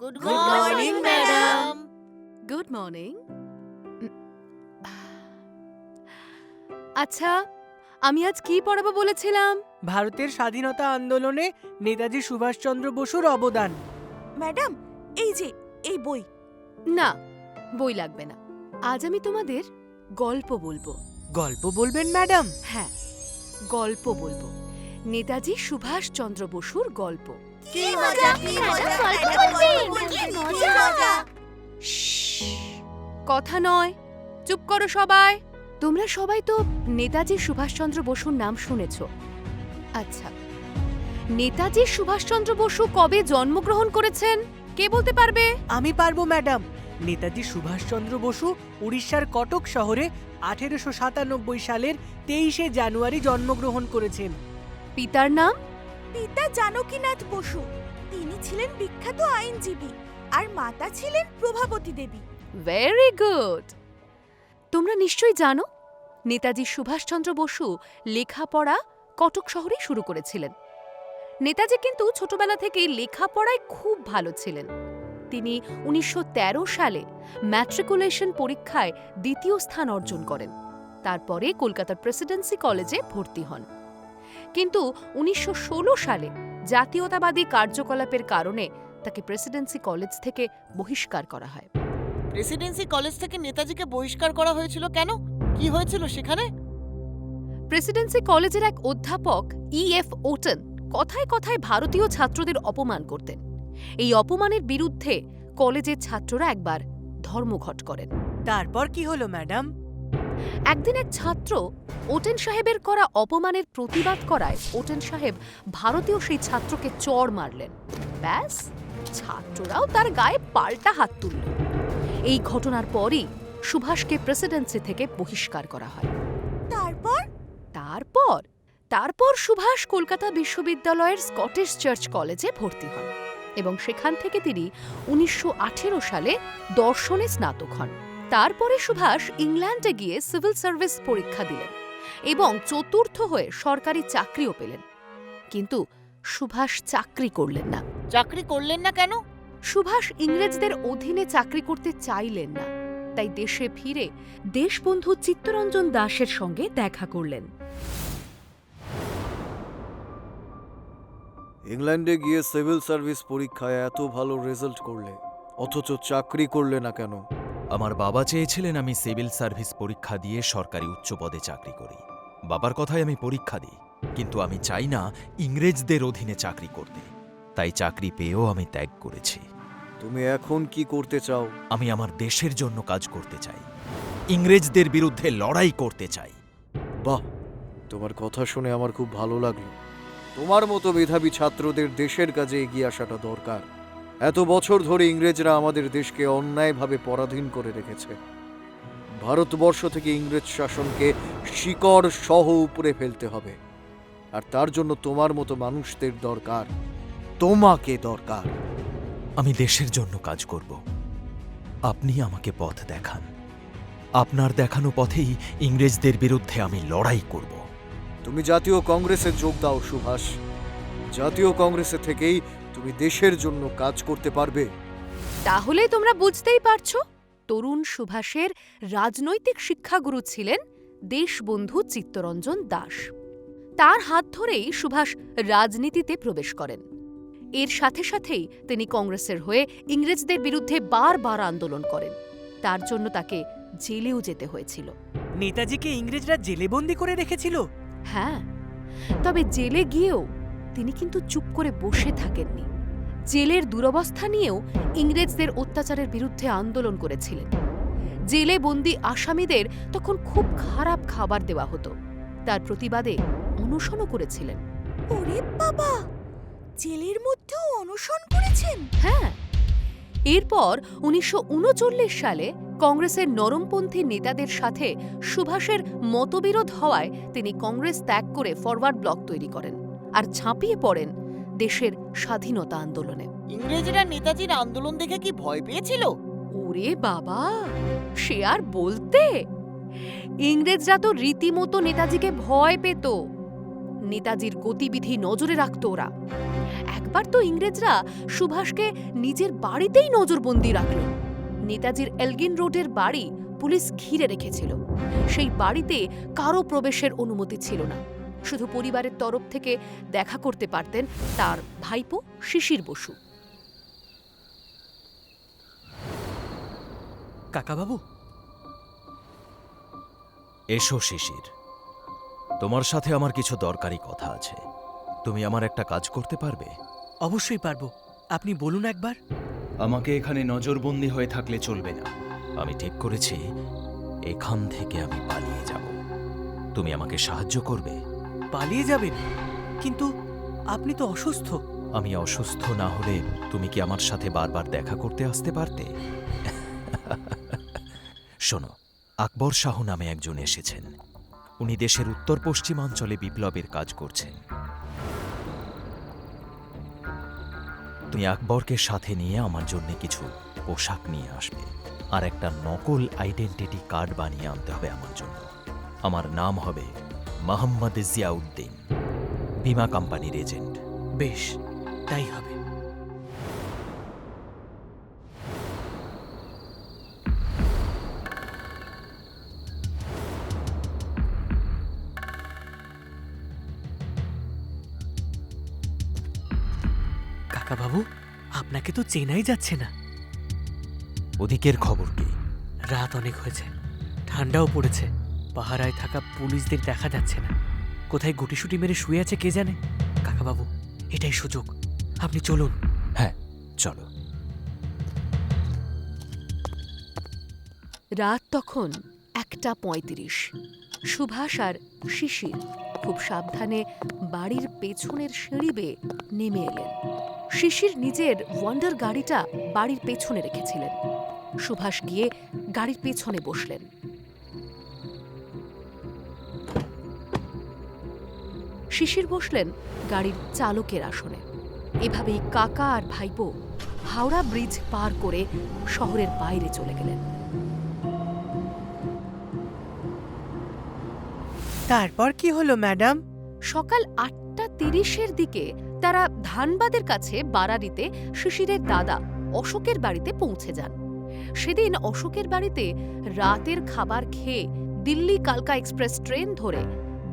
Good Good morning, madam. Good morning আচ্ছা আমি আজ কি পড়াবো বলেছিলাম? ভারতের স্বাধীনতা আন্দোলনে নেতাজি সুভাষচন্দ্র বসুর অবদান। ম্যাডাম এই যে এই বই। না বই লাগবে না। আজ আমি তোমাদের গল্প বলব। গল্প বলবেন ম্যাডাম? হ্যাঁ গল্প বলব। নেতাজি সুভাষচন্দ্র বসুর গল্প। কি মজা কি মজা কি মজা কথা নয় চুপ করো সবাই তোমরা সবাই তো নেতাজি সুভাষচন্দ্র বসুর নাম শুনেছ আচ্ছা নেতাজি সুভাষচন্দ্র বসু কবে জন্মগ্রহণ করেছেন কে বলতে পারবে আমি পারব ম্যাডাম নেতাজি সুভাষচন্দ্র বসু উড়িষ্যার কটক শহরে আঠেরোশো সাতানব্বই সালের তেইশে জানুয়ারি জন্মগ্রহণ করেছেন পিতার নাম পিতা জানকীনাথ বসু। তিনি ছিলেন বিখ্যাত আইনজীবী আর মাতা ছিলেন প্রভাবতী দেবী। ভেরি গুড তোমরা নিশ্চয়ই জানো, নেতাজি সুভাষচন্দ্র বসু লেখাপড়া কটক শহরেই শুরু করেছিলেন। নেতাজি কিন্তু ছোটবেলা থেকেই লেখাপড়ায় খুব ভালো ছিলেন। তিনি উনিশশো তেরো সালে ম্যাট্রিকুলেশন পরীক্ষায় দ্বিতীয় স্থান অর্জন করেন। তারপরে কলকাতার প্রেসিডেন্সি কলেজে ভর্তি হন। কিন্তু উনিশশো ষোলো সালে জাতীয়তাবাদী কার্যকলাপের কারণে তাকে প্রেসিডেন্সি কলেজ থেকে বহিষ্কার করা হয়। প্রেসিডেন্সি কলেজ থেকে নেতাজিকে বহিষ্কার করা হয়েছিল কেন? কি হয়েছিল সেখানে? প্রেসিডেন্সি কলেজের এক অধ্যাপক ই এফ ওটন কথায় কথায় ভারতীয় ছাত্রদের অপমান করতেন। এই অপমানের বিরুদ্ধে কলেজের ছাত্ররা একবার ধর্মঘট করেন। তারপর কি হলো ম্যাডাম? একদিন এক ছাত্র ওটেন সাহেবের করা অপমানের প্রতিবাদ করায় ওটেন সাহেব ভারতীয় সেই ছাত্রকে চড় মারলেন। ব্যাস ছাত্ররাও তার গায়ে পাল্টা হাত তুলল। এই ঘটনার পরই সুভাষকে প্রেসিডেন্সি থেকে বহিষ্কার করা হয়। তারপর? তারপর তারপর সুভাষ কলকাতা বিশ্ববিদ্যালয়ের স্কটিশ চার্চ কলেজে ভর্তি হন এবং সেখান থেকে তিনি উনিশশো আঠেরো সালে দর্শনে স্নাতক হন। তারপরে সুভাষ ইংল্যান্ডে গিয়ে সিভিল সার্ভিস পরীক্ষা দিলেন এবং চতুর্থ হয়ে সরকারি চাকরিও পেলেন। কিন্তু সুভাষ চাকরি করলেন না। চাকরি করলেন না কেন? সুভাষ ইংরেজদের অধীনে চাকরি করতে চাইলেন না তাই দেশে ফিরে দেশবন্ধু চিত্তরঞ্জন দাসের সঙ্গে দেখা করলেন। ইংল্যান্ডে গিয়ে সিভিল সার্ভিস পরীক্ষায় এত ভালো রেজাল্ট করলে অথচ চাকরি করলে না কেন? আমার বাবা চেয়েছিলেন আমি সিভিল সার্ভিস পরীক্ষা দিয়ে সরকারি উচ্চ পদে চাকরি করি। বাবার কথায় আমি পরীক্ষা দিই কিন্তু আমি চাই না ইংরেজদের অধীনে চাকরি করতে। তাই চাকরি পেয়েও আমি ত্যাগ করেছি। তুমি এখন কি করতে চাও? আমি আমার দেশের জন্য কাজ করতে চাই। ইংরেজদের বিরুদ্ধে লড়াই করতে চাই। বাহ! তোমার কথা শুনে আমার খুব ভালো লাগল। তোমার মতো মেধাবী ছাত্রদের দেশের কাজে এগিয়ে আসাটা দরকার। এত বছর ধরে ইংরেজরা আমাদের দেশকে অন্যায়ভাবে পরাধীন করে রেখেছে। ভারতবর্ষ থেকে ইংরেজ শাসনকে শিকড় সহ উপরে ফেলতে হবে। আর তার জন্য তোমার মতো মানুষদের দরকার তোমাকে দরকার। আমি দেশের জন্য কাজ করব। আপনি আমাকে পথ দেখান। আপনার দেখানো পথেই ইংরেজদের বিরুদ্ধে আমি লড়াই করব। তুমি জাতীয় কংগ্রেসে যোগ দাও সুভাষ। জাতীয় কংগ্রেসে থেকেই তুমি দেশের জন্য কাজ করতে পারবে। তাহলে তোমরা বুঝতেই পারছ তরুণ সুভাষের রাজনৈতিক শিক্ষাগুরু ছিলেন দেশবন্ধু চিত্তরঞ্জন দাস। তার হাত ধরেই সুভাষ রাজনীতিতে প্রবেশ করেন। এর সাথে সাথেই তিনি কংগ্রেসের হয়ে ইংরেজদের বিরুদ্ধে বারবার আন্দোলন করেন। তার জন্য তাকে জেলেও যেতে হয়েছিল। নেতাজিকে ইংরেজরা জেলে বন্দি করে রেখেছিল? হ্যাঁ তবে জেলে গিয়েও তিনি কিন্তু চুপ করে বসে থাকেননি। জেলের দুরবস্থা নিয়েও ইংরেজদের অত্যাচারের বিরুদ্ধে আন্দোলন করেছিলেন। জেলে বন্দি আসামিদের তখন খুব খারাপ খাবার দেওয়া হতো। তার প্রতিবাদে অনশনও করেছিলেন। ওরে বাবা! জেলের মধ্যেও অনশন করেছেন? হ্যাঁ। এরপর উনিশশো উনচল্লিশ সালে কংগ্রেসের নরমপন্থী নেতাদের সাথে সুভাষের মতবিরোধ হওয়ায় তিনি কংগ্রেস ত্যাগ করে ফরওয়ার্ড ব্লক তৈরি করেন। আর ঝাঁপিয়ে পড়েন দেশের স্বাধীনতা আন্দোলনে। ইংরেজরা নেতাজির আন্দোলন দেখে কি ভয় পেয়েছিল? ওরে বাবা সে আর বলতে? ইংরেজরা তো রীতিমতো নেতাজিকে ভয় পেত। নেতাজির গতিবিধি নজরে রাখত ওরা। একবার তো ইংরেজরা সুভাষকে নিজের বাড়িতেই নজরবন্দি রাখল। নেতাজির এলগিন রোডের বাড়ি পুলিশ ঘিরে রেখেছিল। সেই বাড়িতে কারও প্রবেশের অনুমতি ছিল না। শুধু পরিবারের তরফ থেকে দেখা করতে পারতেন তার ভাইপো শিশির বসু। কাকাবাবু? এসো শিশির। তোমার সাথে আমার কিছু দরকারি কথা আছে। তুমি আমার একটা কাজ করতে পারবে? অবশ্যই পারব। আপনি বলুন একবার। আমাকে এখানে নজরবন্দি হয়ে থাকলে চলবে না। আমি ঠিক করেছি এখান থেকে আমি পালিয়ে যাব। তুমি আমাকে সাহায্য করবে? পালিয়ে যাবেন? কিন্তু আপনি তো অসুস্থ। আমি অসুস্থ না হলে তুমি কি আমার সাথে বারবার দেখা করতে আসতে পারতে? শোনো, আকবর শাহ নামে একজন এসেছেন। উনি দেশের উত্তর পশ্চিমাঞ্চলে বিপ্লবের কাজ করছেন। তুমি আকবরকে সাথে নিয়ে আমার জন্য কিছু পোশাক নিয়ে আসবে আর একটা নকল আইডেন্টিটি কার্ড বানিয়ে আনতে হবে আমার জন্য। আমার নাম হবে মোহাম্মদ জিয়াউদ্দিন বিমা কোম্পানির এজেন্ট। বেশ তাই হবে। কাকাবাবু আপনাকে তো চেনাই যাচ্ছে না। ওদিকের খবর কি? রাত অনেক হয়েছে ঠান্ডাও পড়েছে। পাহারায় থাকা পুলিশদের দেখা যাচ্ছে না। কোথায় গুটিসুটি মেরে শুয়ে আছে কে জানে? কাকাবাবু এটাই সুযোগ। আপনি চলুন। হ্যাঁ চলো। রাত তখন একটা পঁয়ত্রিশ। সুভাষ আর শিশির খুব সাবধানে বাড়ির পেছনের সিঁড়ি বেয়ে নেমে এলেন। শিশির নিজের ওয়ান্ডার গাড়িটা বাড়ির পেছনে রেখেছিলেন। সুভাষ গিয়ে গাড়ির পেছনে বসলেন। শিশির বসলেন গাড়ির চালকের আসনে। এভাবেই কাকা আর ভাইপো হাওড়া ব্রিজ পার করে শহরের বাইরে চলে গেলেন। তারপর কি হলো ম্যাডাম? সকাল আটটা তিরিশের দিকে তারা ধানবাদের কাছে বারারিতে শিশিরের দাদা অশোকের বাড়িতে পৌঁছে যান। সেদিন অশোকের বাড়িতে রাতের খাবার খেয়ে দিল্লি কালকা এক্সপ্রেস ট্রেন ধরে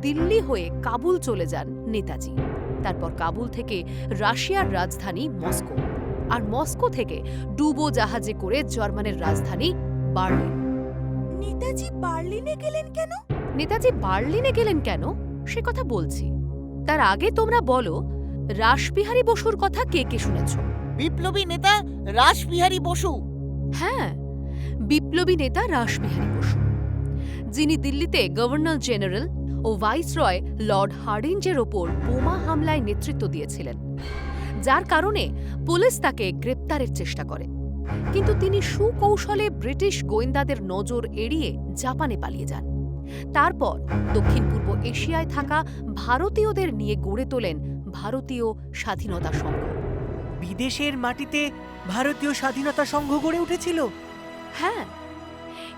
দিল্লি হয়ে কাবুল চলে যান নেতাজি। তারপর কাবুল থেকে রাশিয়ার রাজধানী মস্কো। আর মস্কো থেকে ডুবো জাহাজে করে জার্মানের রাজধানী বার্লিন। নেতাজি বার্লিনে গেলেন কেন? নেতাজি বার্লিনে গেলেন কেন? সে কথা বলছি। তার আগে তোমরা বলো রাসবিহারী বসুর কথা কে কে শুনেছ? বিপ্লবী নেতা রাসবিহারী বসু। হ্যাঁ বিপ্লবী নেতা রাসবিহারী বসু। যিনি দিল্লিতে গভর্নর জেনারেল ও ভাইসরয় লর্ড হার্ডিঞ্জের ওপর বোমা হামলায় নেতৃত্ব দিয়েছিলেন যার কারণে পুলিশ তাকে গ্রেপ্তারের চেষ্টা করে। কিন্তু তিনি সুকৌশলে ব্রিটিশ গোয়েন্দাদের নজর এড়িয়ে জাপানে পালিয়ে যান। তারপর দক্ষিণ পূর্ব এশিয়ায় থাকা ভারতীয়দের নিয়ে গড়ে তোলেন ভারতীয় স্বাধীনতা সংঘ। বিদেশের মাটিতে ভারতীয় স্বাধীনতা সংঘ গড়ে উঠেছিল? হ্যাঁ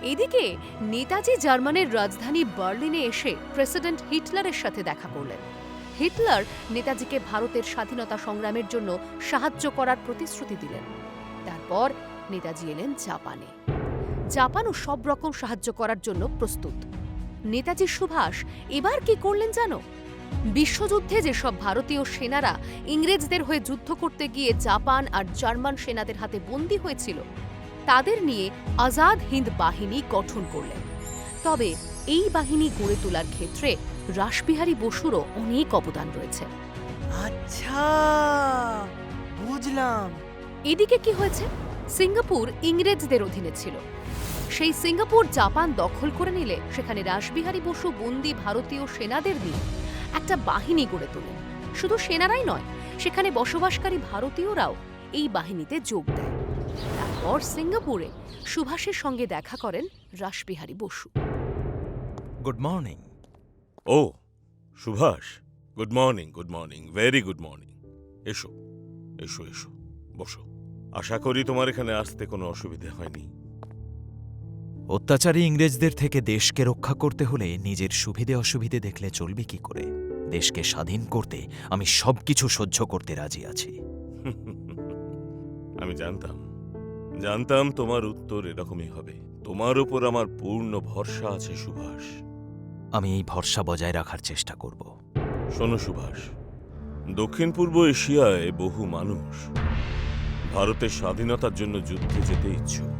এদিকে নেতাজি জার্মানির রাজধানী বার্লিনে এসে প্রেসিডেন্ট হিটলারের সাথে দেখা করলেন। হিটলার নেতাজিকে ভারতের স্বাধীনতা সংগ্রামের জন্য সাহায্য করার প্রতিশ্রুতি দিলেন। তারপর নেতাজি এলেন জাপানে। জাপানও সব রকম সাহায্য করার জন্য প্রস্তুত। নেতাজি সুভাষ, এবার কি করলেন জানো? বিশ্বযুদ্ধে যেসব ভারতীয় সেনারা ইংরেজদের হয়ে যুদ্ধ করতে গিয়ে জাপান আর জার্মান সেনাদের হাতে বন্দী হয়েছিল তাদের নিয়ে আজাদ হিন্দ বাহিনী গঠন করলেন। তবে এই বাহিনী গড়ে তোলার ক্ষেত্রে রাসবিহারী বসুরও অনেক অবদান রয়েছে। আচ্ছা বুঝলাম। এদিকে কি হয়েছে? সিঙ্গাপুর ইংরেজদের অধীনে ছিল। সেই সিঙ্গাপুর জাপান দখল করে নিলে সেখানে রাসবিহারী বসু বন্দি ভারতীয় সেনাদের নিয়ে একটা বাহিনী গড়ে তোলেন। শুধু সেনারাই নয় সেখানে বসবাসকারী ভারতীয়রাও এই বাহিনীতে যোগ দেয়। তারপর সিঙ্গাপুরে সুভাষের সঙ্গে দেখা করেন রাসবিহারী বসু। গুড মর্নিং ও Subhas good morning good morning very good morning এসো এসো এসো বসো। আশা করি তোমার এখানে আসতে কোনো অসুবিধা হয়নি। অত্যাচারী ইংরেজদের থেকে দেশকে রক্ষা করতে হলে নিজের সুবিধে অসুবিধে দেখলে চলবে কি করে? দেশকে স্বাধীন করতে আমি সবকিছু সহ্য করতে রাজি আছি। আমি জানতাম। জানতাম তোমার উত্তর এরকমই হবে। তোমার উপর আমার পূর্ণ ভরসা আছে সুভাষ। আমি এই ভরসা বজায় রাখার চেষ্টা করব। শোনো সুভাষ। দক্ষিণ পূর্ব এশিয়ায় বহু মানুষ ভারতের স্বাধীনতার জন্য যুদ্ধে যেতে ইচ্ছুক।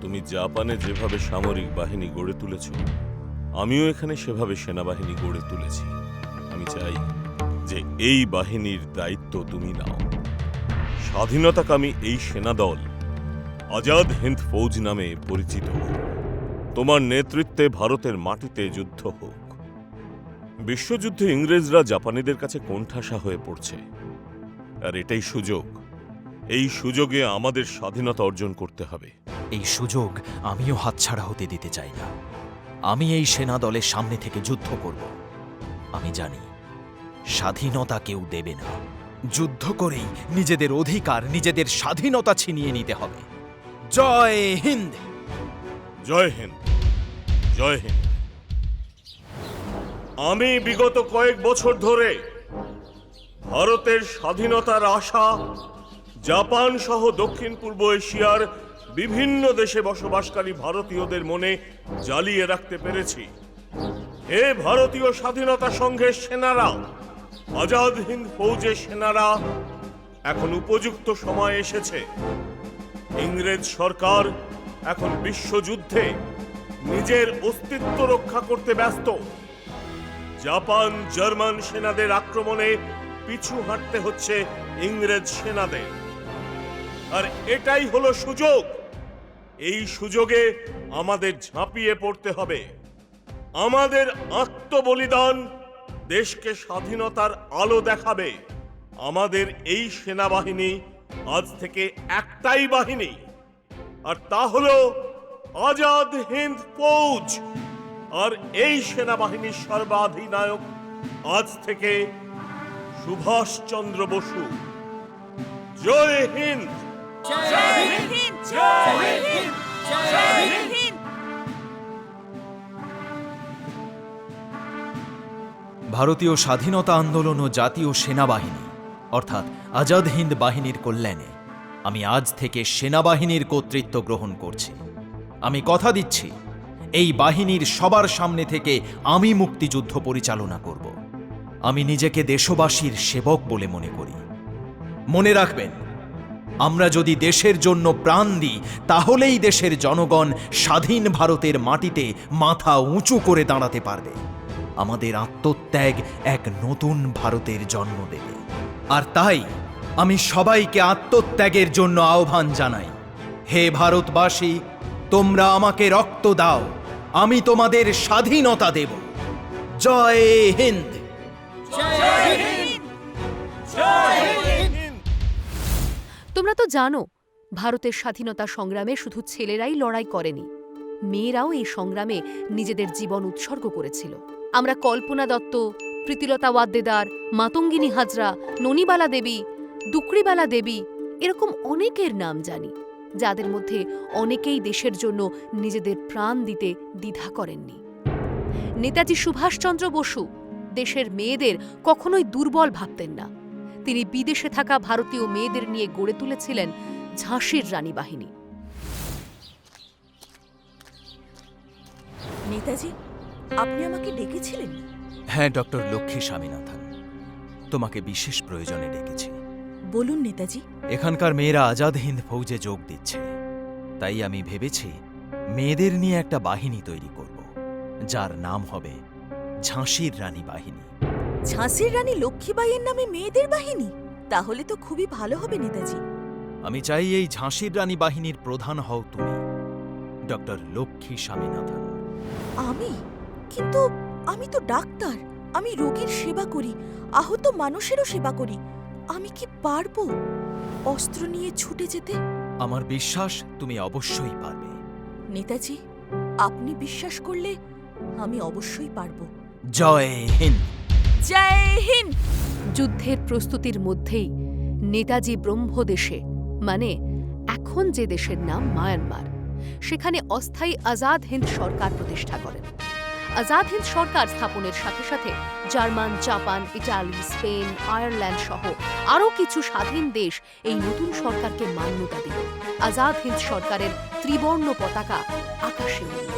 তুমি জাপানে যেভাবে সামরিক বাহিনী গড়ে তুলেছ আমিও এখানে সেভাবে সেনাবাহিনী গড়ে তুলেছি। আমি চাই যে এই বাহিনীর দায়িত্ব তুমি নাও। স্বাধীনতাকামী এই সেনাদল আজাদ হিন্দ ফৌজ নামে পরিচিত হোক। তোমার নেতৃত্বে ভারতের মাটিতে যুদ্ধ হোক। বিশ্বযুদ্ধে ইংরেজরা জাপানিদের কাছে কোণঠাসা হয়ে পড়ছে। আর এটাই সুযোগ। এই সুযোগে আমাদের স্বাধীনতা অর্জন করতে হবে। এই সুযোগ আমিও হাতছাড়া হতে দিতে চাই না। আমি এই সেনা দলের সামনে থেকে যুদ্ধ করব। আমি জানি, স্বাধীনতা কেউ দেবে না। যুদ্ধ করেই নিজেদের অধিকার, নিজেদের স্বাধীনতা ছিনিয়ে নিতে হবে। জয় হিন্দ! জয় হিন্দ। জয় হিন্দ। আমি বিগত কয়েক বছর ধরে ভারতের স্বাধীনতার আশা, জাপান সহ দক্ষিণ পূর্ব এশিয়ার বিভিন্ন দেশে বসবাসকারী ভারতীয়দের মনে জ্বালিয়ে রাখতে পেরেছি। হে ভারতীয় স্বাধীনতা সংঘের সেনারা আজাদ হিন্দ ফৌজের সেনারা এখন উপযুক্ত সময় এসেছে। ইংরেজ সরকার এখন বিশ্বযুদ্ধে নিজের অস্তিত্ব রক্ষা করতে ব্যস্ত। জাপান, জার্মান সেনাদের আক্রমণে পিছু হাঁটতে হচ্ছে ইংরেজ সেনাদের। আর এটাই হলো সুযোগ। এই সুযোগে আমাদের ঝাঁপিয়ে পড়তে হবে। আমাদের আত্মবলিদান দেশকে স্বাধীনতার আলো দেখাবে। আমাদের এই সেনাবাহিনী আজ থেকে একটাই বাহিনী। আর তা হলো আজাদ হিন্দ ফৌজ। আর এই সেনাবাহিনীর সর্বাধিনায়ক আজ থেকে সুভাষচন্দ্র বসু। জয় হিন্দ! জয় হিন্দ! জয় হিন্দ! জয় হিন্দ! ভারতীয় স্বাধীনতা আন্দোলন ও জাতীয় সেনাবাহিনী, অর্থাৎ আজাদ হিন্দ বাহিনীর কল্যাণে আমি আজ থেকে সেনাবাহিনীর কর্তৃত্ব গ্রহণ করছি। আমি কথা দিচ্ছি, এই বাহিনীর সবার সামনে থেকে আমি মুক্তিযুদ্ধ পরিচালনা করব। আমি নিজেকে দেশবাসীর সেবক বলে মনে করি। মনে রাখবেন, আমরা যদি দেশের জন্য প্রাণ দিই, তাহলেই দেশের জনগণ স্বাধীন ভারতের মাটিতে মাথা উঁচু করে দাঁড়াতে পারবে। আমাদের আত্মত্যাগ এক নতুন ভারতের জন্ম দেবে। আর তাই আমি সবাইকে আত্মত্যাগের জন্য আহ্বান জানাই। হে ভারতবাসী তোমরা আমাকে রক্ত দাও আমি তোমাদের স্বাধীনতা দেব। জয় হিন্দ। তোমরা তো জানো ভারতের স্বাধীনতা সংগ্রামে শুধু ছেলেরাই লড়াই করেনি। মেয়েরাও এই সংগ্রামে নিজেদের জীবন উৎসর্গ করেছিল। আমরা কল্পনা দত্ত, প্রীতিলতা ওয়াদ্দেদার, মাতঙ্গিনী হাজরা, ননিবালা দেবী, দুকড়িবালা দেবী, এরকম অনেকের নাম জানি, যাদের মধ্যে অনেকেই দেশের জন্য নিজেদের প্রাণ দিতে দ্বিধা করেননি। নেতাজি সুভাষচন্দ্র বসু দেশের মেয়েদের কখনোই দুর্বল ভাবতেন না। তিনি বিদেশে থাকা ভারতীয় মেয়েদের নিয়ে গড়ে তুলেছিলেন ঝাঁসির রানী বাহিনী। নেতাজি আপনি আমাকে ডেকেছিলেন? হ্যাঁ ডক্টর লক্ষ্মী স্বামীনাথন। তোমাকে বিশেষ প্রয়োজনে ডেকেছি। বলুন নেতাজি। এখানকার মেয়েরা আজাদ হিন্দ ফৌজে যোগ দিচ্ছে। তাই আমি ভেবেছি মেয়েদের নিয়ে একটা বাহিনী তৈরি করব যার নাম হবে ঝাঁসির রানী বাহিনী। ঝাঁসির রানী লক্ষ্মীবাইয়ের নামে মেয়েদের বাহিনী? তাহলে তো খুবই ভালো হবে নেতাজি। আমি চাই এই ঝাঁসির রানী বাহিনীর প্রধান হও তুমি ডক্টর লক্ষ্মী স্বামীনাথন। আমি? কিন্তু আমি তো ডাক্তার আমি রোগীর সেবা করি আহত মানুষেরও সেবা করি আমি কি পারব অস্ত্র নিয়ে ছুটে যেতে? আমার বিশ্বাস তুমি অবশ্যই পারবে। নেতাজি আপনি বিশ্বাস করলে আমি অবশ্যই পারব। জয় হিন্দ। জয় হিন্দ! যুদ্ধের প্রস্তুতির মধ্যেই নেতাজি ব্রহ্মদেশে মানে এখন যে দেশের নাম মায়ানমার সেখানে অস্থায়ী আজাদ হিন্দ সরকার প্রতিষ্ঠা করেন। আজাদ হিন্দ সরকার স্থাপনের সাথে সাথে German, Japan, Italy, Spain, Ireland সহ আরও কিছু স্বাধীন দেশ এই নতুন সরকারকে মান্যতা দিল। আজাদ হিন্দ সরকারের ত্রিবর্ণ পতাকা আকাশে উড়ল।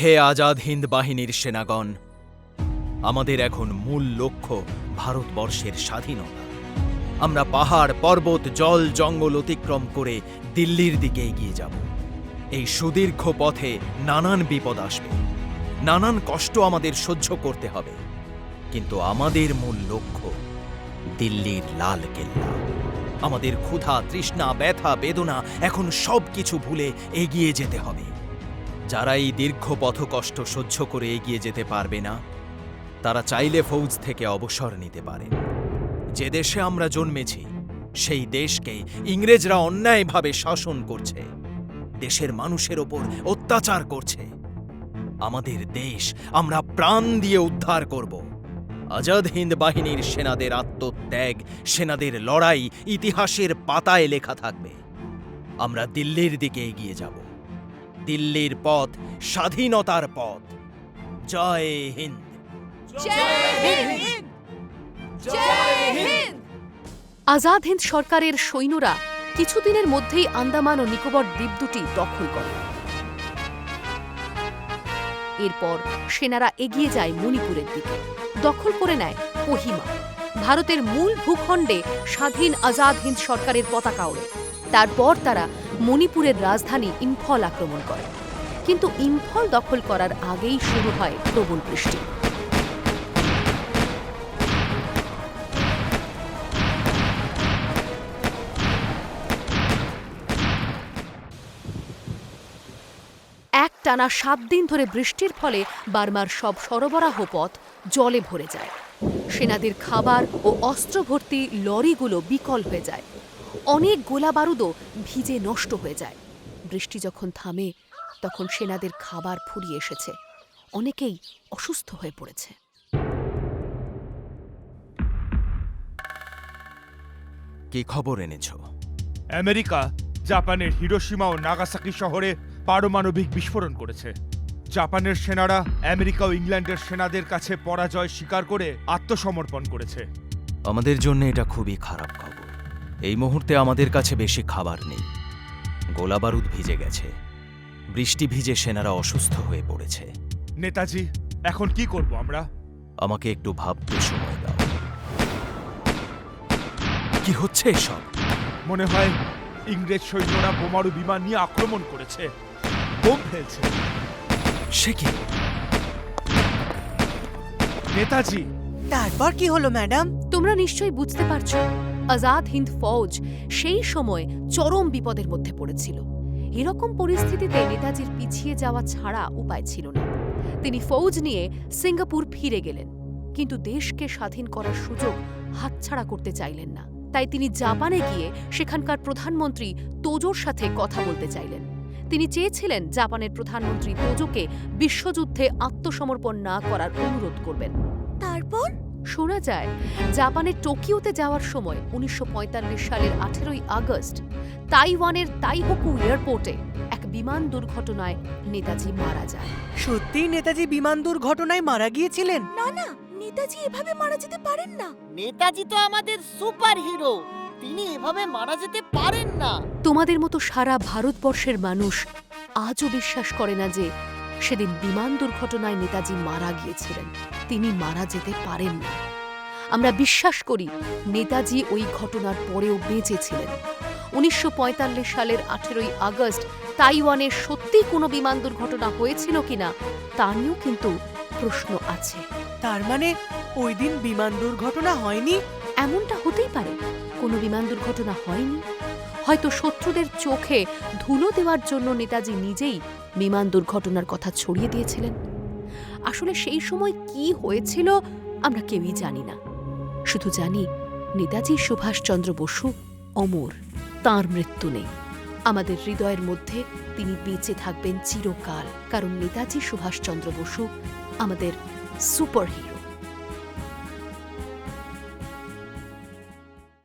হে আজাদ হিন্দ বাহিনীর সেনাগণ, আমাদের এখন মূল লক্ষ্য ভারতবর্ষের স্বাধীনতা। আমরা পাহাড়, পর্বত, জল, জঙ্গল অতিক্রম করে দিল্লির দিকে এগিয়ে যাব। এই সুদীর্ঘ পথে নানান বিপদ আসবে। নানান কষ্ট আমাদের সহ্য করতে হবে। কিন্তু আমাদের মূল লক্ষ্য দিল্লির লাল কেল্লা। আমাদের ক্ষুধা, তৃষ্ণা, ব্যথা, বেদনা এখন সব কিছু ভুলে এগিয়ে যেতে হবে। যারা এই দীর্ঘ পথ কষ্ট সহ্য করে এগিয়ে যেতে পারবে না, তারা চাইলে ফৌজ থেকে অবসর নিতে পারেন। যে দেশে আমরা জন্মেছি, সেই দেশকে ইংরেজরা অন্যায়ভাবে শাসন করছে। দেশের মানুষের ওপর অত্যাচার করছে। আমাদের দেশ আমরা প্রাণ দিয়ে উদ্ধার করব। আজাদ হিন্দ বাহিনীর সেনাদের আত্মত্যাগ সেনাদের লড়াই ইতিহাসের পাতায় লেখা থাকবে। আমরা দিল্লির দিকে এগিয়ে যাব। দিল্লির পথ স্বাধীনতার পথ। জয় হিন্দ। আজাদ হিন্দ সরকারের সৈন্যরা কিছুদিনের মধ্যেই আন্দামান ও নিকোবর দ্বীপ দুটি দখল করে। এরপর সেনারা এগিয়ে যায় মণিপুরের দিকে। দখল করে নেয় কোহিমা। ভারতের মূল ভূখণ্ডে স্বাধীন আজাদ হিন্দ সরকারের পতাকা ওড়ে। তারপর তারা মণিপুরের রাজধানী ইম্ফল আক্রমণ করে। কিন্তু ইম্ফল দখল করার আগেই শুরু হয় প্রবল বৃষ্টি। টানা সাত দিন ধরে বৃষ্টির ফলে বার্মার সব সরবরাহ পথ জলে ভরে যায়। সেনাদের খাবার ও অস্ত্র ভর্তি লরিগুলো বিকল হয়ে যায়। অনেক গোলা বারুদও ভিজে নষ্ট হয়ে যায়। বৃষ্টি যখন থামে তখন সেনাদের খাবার ফুরিয়ে এসেছে। অনেকেই অসুস্থ হয়ে পড়েছে। কি খবর এনেছ? আমেরিকা জাপানের হিরোসীমা ও নাগাসাকি শহরে পারমাণবিক বিস্ফোরণ করেছে। জাপানের সেনারা আমেরিকা ও ইংল্যান্ডের সেনাদের কাছে পরাজয় স্বীকার করে আত্মসমর্পণ করেছে। আমাদের জন্য এটা খুবই খারাপ খবর। এই মুহূর্তে আমাদের কাছে বেশি খাবার নেই। গোলাবারুদ ভিজে গেছে। বৃষ্টি ভিজে সেনারা অসুস্থ হয়ে পড়েছে। নেতাজি এখন কি করব আমরা? আমাকে একটু ভাবতে সময় দাও। কি হচ্ছে এসব? মনে হয় ইংরেজ সৈন্যরা বোমারু বিমান নিয়ে আক্রমণ করেছে। বোম ফেলছে সে কি? নেতাজি। তারপর কি হলো, ম্যাডাম? তোমরা নিশ্চয়ই বুঝতে পারছ, আজাদ হিন্দ ফৌজ সেই সময় চরম বিপদের মধ্যে পড়েছিল। এরকম পরিস্থিতিতে নেতাজির পিছিয়ে যাওয়া ছাড়া উপায় ছিল না। তিনি ফৌজ নিয়ে সিঙ্গাপুর ফিরে গেলেন, কিন্তু দেশকে স্বাধীন করার সুযোগ হাতছাড়া করতে চাইলেন না। তাই তিনি জাপানে গিয়ে সেখানকার প্রধানমন্ত্রী তোজোর সাথে কথা বলতে চাইলেন। তিনি চেয়েছিলেন জাপানের প্রধানমন্ত্রী তোজোকে বিশ্বযুদ্ধে আত্মসমর্পণ না করার অনুরোধ করবেন। তারপর? শোনা যায় জাপানের টোকিওতে যাওয়ার সময় উনিশশো পঁয়তাল্লিশ সালের আঠেরোই আগস্ট তাইওয়ানের তাইহোকু এয়ারপোর্টে এক বিমান দুর্ঘটনায় নেতাজি মারা যায় সত্যিই নেতাজি বিমান দুর্ঘটনায় মারা গিয়েছিলেন? না না নেতাজি এভাবে মারা যেতে পারেন না। নেতাজি তো আমাদের সুপার হিরো তিনি এভাবে মারা যেতে পারেন না। তোমাদের মতো সারা ভারতবর্ষের মানুষ আজও বিশ্বাস করে না যে সেদিন বিমান দুর্ঘটনায় নেতাজি মারা গিয়েছিলেন। তিনি মারা যেতে পারেন না। আমরা বিশ্বাস করি নেতাজি ওই ঘটনার পরেও বেঁচেছিলেন। উনিশশো সালের আঠেরোই আগস্ট তাইওয়ানের সত্যি কোনো বিমান দুর্ঘটনা হয়েছিল কিনা তা নিয়েও কিন্তু প্রশ্ন আছে। তার মানে ওই দিন বিমান দুর্ঘটনা হয়নি? এমনটা হতেই পারে। কোনো বিমান দুর্ঘটনা হয়নি। হয়তো শত্রুদের চোখে ধুলো দেওয়ার জন্য নেতাজি নিজেই বিমান দুর্ঘটনার কথা ছড়িয়ে দিয়েছিলেন। আসলে সেই সময় কি হয়েছিল আমরা কেউই জানি না। শুধু জানি নেতাজি সুভাষচন্দ্র বসু অমর, তাঁর মৃত্যু নেই। আমাদের হৃদয়ের মধ্যে তিনি বেঁচে থাকবেন চিরকাল, কারণ নেতাজি সুভাষচন্দ্র বসু আমাদের সুপারহিরো।